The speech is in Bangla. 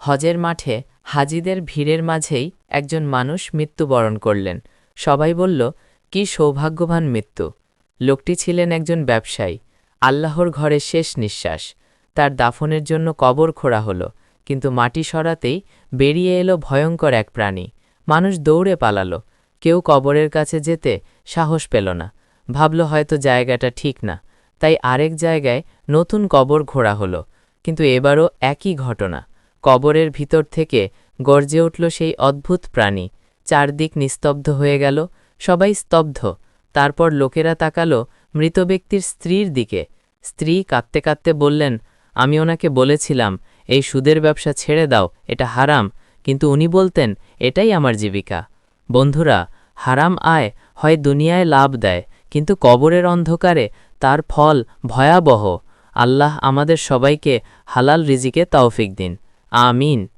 হজের মাঠে হাজিদের ভিড়ের মাঝেই একজন মানুষ মৃত্যুবরণ করলেন। সবাই বলল, কি সৌভাগ্যবান মৃত্যু। লোকটি ছিলেন একজন ব্যবসায়ী। আল্লাহর ঘরে শেষ নিঃশ্বাস। তার দাফনের জন্য কবর খোঁড়া হলো, কিন্তু মাটি সরাতেই বেরিয়ে এলো ভয়ঙ্কর এক প্রাণী। মানুষ দৌড়ে পালালো। কেউ কবরের কাছে যেতে সাহস পেল না। ভাবল, হয়তো জায়গাটা ঠিক না। তাই আরেক জায়গায় নতুন কবর ঘোড়া হলো, কিন্তু এবারও একই ঘটনা। কবরের ভিতর থেকে গর্জে উঠল সেই অদ্ভুত প্রাণী। চারদিক নিস্তব্ধ হয়ে গেল, সবাই স্তব্ধ। তারপর লোকেরা তাকালো মৃত ব্যক্তির স্ত্রীর দিকে। স্ত্রী কাঁদতে কাঁদতে বললেন, আমি ওনাকে বলেছিলাম, এই সুদের ব্যবসা ছেড়ে দাও, এটা হারাম। কিন্তু উনি বলতেন, এটাই আমার জীবিকা। বন্ধুরা, হারাম আয় হয় দুনিয়ায় লাভ দেয়, কিন্তু কবরের অন্ধকারে তার ফল ভয়াবহ। আল্লাহ আমাদের সবাইকে হালাল রিজিকে তৌফিক দিন। Amin.